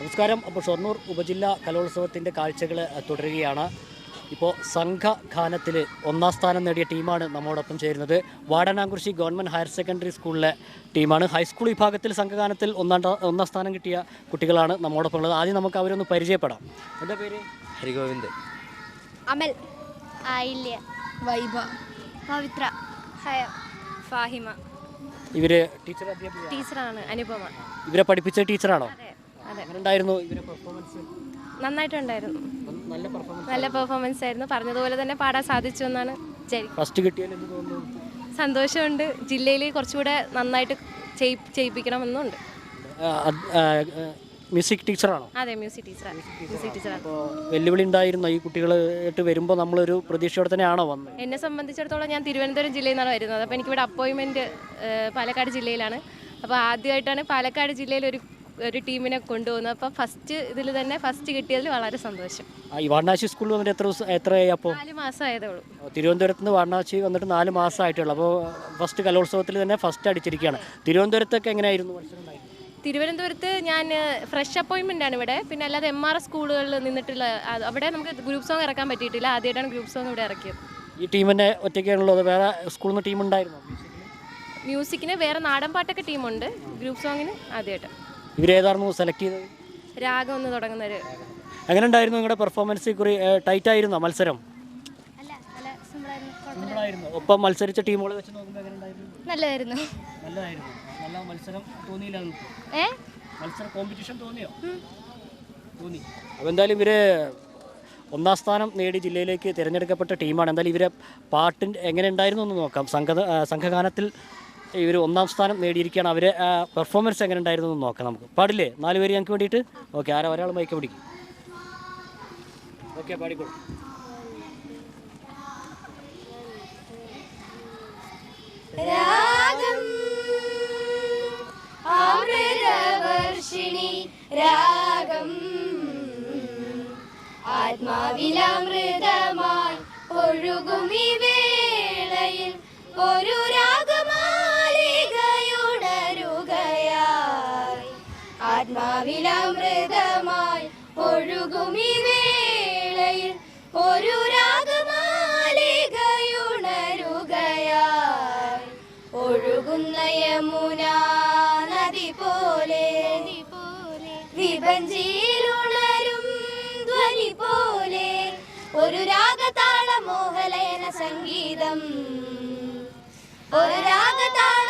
നമസ്കാരം. അപ്പോൾ ഷൊർണൂർ ഉപജില്ലാ കലോത്സവത്തിന്റെ കാഴ്ചകൾ തുടരുകയാണ്. ഇപ്പോൾ സംഘഗാനത്തിൽ ഒന്നാം സ്ഥാനം നേടിയ ടീമാണ് നമ്മോടൊപ്പം ചേരുന്നത്. വാടനാംകുറിശി ഗവൺമെന്റ് ഹയർ സെക്കൻഡറി സ്കൂളിലെ ടീമാണ്. ഹൈസ്കൂൾ വിഭാഗത്തിൽ സംഘഗാനത്തിൽ ഒന്നാം ഒന്നാം സ്ഥാനം കിട്ടിയ കുട്ടികളാണ് നമ്മോടൊപ്പം ഉള്ളത്. ആദ്യം നമുക്ക് അവരൊന്ന് പരിചയപ്പെടാം. എന്താ പേര്? ഹരിഗോവിന്ദ്. അമൽ ആയില്യ വൈഭ പവിത്ര ഹയ ഫാഹിമ. ഇവർ ടീച്ചർ അധ്യാപിക? ടീച്ചറാണ് അനുപമ. ഇവരെ പഠിപ്പിച്ച ടീച്ചറാണോ? അതെ. അതെ. എങ്ങനെ ഉണ്ടായിരുന്നു ഇവരെ പെർഫോമൻസ് നന്നായിട്ടുണ്ടായിരുന്നു. നല്ല പെർഫോമൻസ് നല്ല പെർഫോമൻസ് ആയിരുന്നു. പറഞ്ഞതുപോലെ തന്നെ പാടാൻ സാധിച്ചു എന്നാണ് ഫസ്റ്റ് തോന്നുന്നു? സന്തോഷമുണ്ട്. ജില്ലയിൽ കുറച്ചുകൂടെ നന്നായിട്ട് ചെയ്- ചെയ്യിപ്പിക്കണമെന്നുണ്ട്. മ്യൂസിക് ടീച്ചറാണോ അതെ മ്യൂസിക് ടീച്ചറാണ് മ്യൂസിക് ടീച്ചറാണ് വെല്ലുവിളി ഉണ്ടായിരുന്നു ഈ കുട്ടികളായിട്ട് വരുമ്പോൾ നമ്മളൊരു പ്രതീക്ഷയോടെ തന്നെയാണോ വന്നത്? എന്നെ സംബന്ധിച്ചിടത്തോളം ഞാൻ തിരുവനന്തപുരം ജില്ലയിൽ നിന്നാണ് വരുന്നത്. അപ്പോൾ എനിക്കിവിടെ അപ്പോയിൻമെന്റ് പാലക്കാട് ജില്ലയിലാണ്. അപ്പോൾ ആദ്യമായിട്ടാണ് പാലക്കാട് ജില്ലയിൽ ഒരു ഒരു ടീമിനെ കൊണ്ടുപോകുന്നത് അപ്പോൾ ഫസ്റ്റ് ഇതിൽ തന്നെ ഫസ്റ്റ് കിട്ടിയതിൽ വളരെ സന്തോഷം. ആ, ഈ വാരണാസി സ്കൂളിൽ വന്നിട്ട് എത്ര ദിവസം എത്രയായി അപ്പോൾ നാല് മാസമായതേ ഉള്ളൂ തിരുവനന്തപുരത്ത് നിന്ന് വാരണാസി വന്നിട്ട് നാല് മാസമായിട്ടുള്ളൂ. അപ്പോൾ ഫസ്റ്റ് കലോത്സവത്തിൽ തന്നെ ഫസ്റ്റ് അടിച്ചിരിക്കുകയാണ്. തിരുവനന്തപുരത്തൊക്കെ എങ്ങനെയായിരുന്നു മത്സരം ഉണ്ടായിരുന്നത്? തിരുവനന്തപുരത്ത് ഞാൻ ഫ്രഷ് അപ്പോയിൻമെന്റ് ആണ് ഇവിടെ. പിന്നെ അല്ലാതെ എം ആർ സ്കൂളുകളിൽ നിന്നിട്ടുള്ള അത് അവിടെ നമുക്ക് ഗ്രൂപ്പ് സോങ് ഇറക്കാൻ പറ്റിയിട്ടില്ല. ആദ്യമായിട്ടാണ് ഗ്രൂപ്പ് സോങ് ഇവിടെ ഇറക്കിയത്. ഈ ടീമിനെ ഒറ്റയ്ക്കാണല്ലോ അത് വേറെ സ്കൂളിൽ നിന്ന് ടീം ഉണ്ടായിരുന്നു? മ്യൂസിക്കിന് വേറെ നാടൻ പാട്ടൊക്കെ ടീമുണ്ട്. ഗ്രൂപ്പ് സോങ്ങിന് ആദ്യമായിട്ട് ഇവരേതായിരുന്നു സെലക്ട് ചെയ്തത്? രാഗം ഒന്ന് തുടങ്ങുന്നവര് എങ്ങനെ ഉണ്ടായിരുന്നു നിങ്ങളുടെ പെർഫോമൻസ് കുറി ടൈറ്റ് ആയിരുന്നോ മത്സരം? സിമ്പിളായിരുന്നു. ഒപ്പം മത്സരിച്ച ടീമുകളെ വെച്ച് നോക്കുമ്പോൾ എങ്ങനെ ഉണ്ടായിരുന്നു നല്ലതായിരുന്നു. നല്ലതായിരുന്നു. നല്ല മത്സരം തോന്നിയില്ല ഏ? മത്സര കോമ്പറ്റീഷൻ തോന്നിയോ? തോന്നി. അപ്പോൾ എന്തായാലും ഇവർ ഒന്നാം സ്ഥാനം നേടി ജില്ലയിലേക്ക് തിരഞ്ഞെടുക്കപ്പെട്ട ടീമാണ്. എന്തായാലും ഇവരെ പാട്ടിന്റെ എങ്ങനെ ഉണ്ടായിരുന്നു എന്ന് നോക്കാം. സംഘ സംഘഗാനത്തിൽ ഇവർ ഒന്നാം സ്ഥാനം നേടിയിരിക്കുകയാണ് അവരെ. പെർഫോമൻസ് എങ്ങനെ ഉണ്ടായിരുന്നു എന്ന് നോക്കാം നമുക്ക്. പാടില്ലേ? നാല് പേര് ഞങ്ങൾക്ക് വേണ്ടിയിട്ട്? ഓക്കെ ആരാ ഒരാൾ മൈക്ക് പിടിക്കും. ഓക്കെ പാടിക്കോളൂ. രാഗം രാഗം ആത്മാവിലമൃതമായി ഒഴുകുമി വേളയിൽ. ഒരു ആത്മാവിലമൃതമായി ഒഴുകുമി വേളയിൽ. ഒരു രാഗമാലികയുണരുകയായി. ഒഴുകുന്ന യമുന നദി പോലെ. വിഭഞ്ചിയിലുണരും ധ്വനി പോലെ. ഒരു രാഗതാള മോഹലയന സംഗീതം. ഒരു രാഗതാള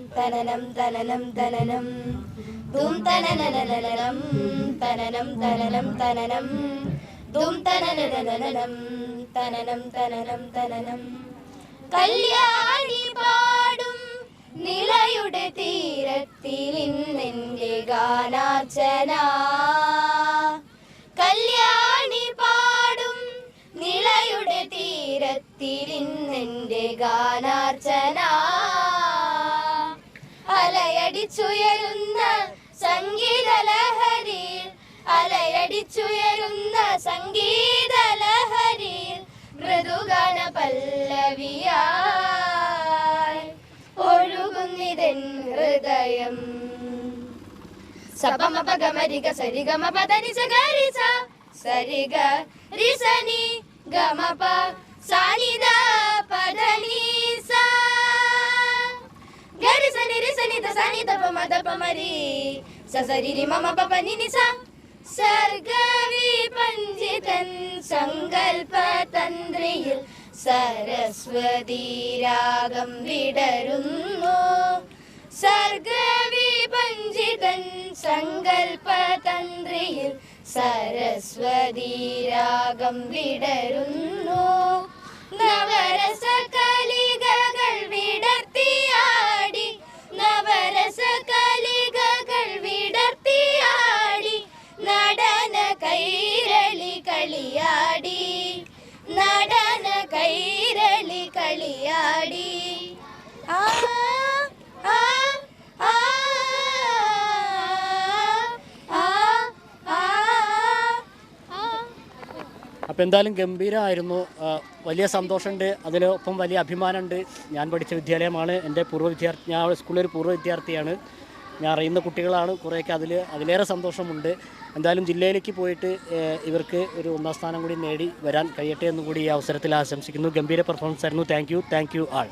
തനനം തനനം തനനം. തും തനനനനനം തനനം തനനം തനനം. തും തനനനനനം തനനം തനനം തനനം. കല്യാണി പാടും നിലയുടെ തീരത്തിൽ ഇന്നെന്റെ ഗാനാർച്ചന. കല്യാണി പാടും നിളയുടെ തീരത്തിൽ ഇന്നെന്റെ ഗാനാർച്ചന. അലയടിച്ചുയരുന്ന സംഗീത ലഹരിയിൽ അലയടിച്ചുയരുന്ന സംഗീത ലഹരിയിൽ മൃദുഗാന പല്ലവിയായി ഒഴുകുന്നിതൻ ഹൃദയം. സപമ പഗമരിക സരിഗമ പദനി സരിഗ റിസനി ഗമപ സാനിദ പദനി സ ഗരി സനി റിസനി ത സനി ത പമ ത പമരി സ സരി രി മമ പ പനി നി സ സങ്കൽപ്പ തന്ത്രിയിൽ സരസ്വതി രാഗം വിടരുന്നു സർഗവിപഞ്ചിതൻ സങ്കൽപ്പ തന്ത്രിയിൽ സരസ്വതി രാഗം വിടരുന്നു നവരസ കൈരളി കളിയാടി. ആ അപ്പോൾ എന്തായാലും ഗംഭീരമായിരുന്നു വലിയ സന്തോഷമുണ്ട്. അതിലൊപ്പം വലിയ അഭിമാനമുണ്ട്. ഞാൻ പഠിച്ച വിദ്യാലയമാണ്. എന്റെ പൂർവ വിദ്യാർത്ഥി ഞാൻ സ്കൂളിൽ ഒരു പൂർവ വിദ്യാർത്ഥിയാണ്. ഞാൻ അറിയുന്ന കുട്ടികളാണ് കുറേയൊക്കെ അതിൽ അതിലേറെ സന്തോഷമുണ്ട്. എന്തായാലും ജില്ലയിലേക്ക് പോയിട്ട് ഇവർക്ക് ഒരു ഒന്നാം സ്ഥാനം കൂടി നേടി വരാൻ കഴിയട്ടെ എന്നും കൂടി ഈ അവസരത്തിൽ ആശംസിക്കുന്നു. ഗംഭീര പെർഫോമൻസ് ആയിരുന്നു. Thank you thank you all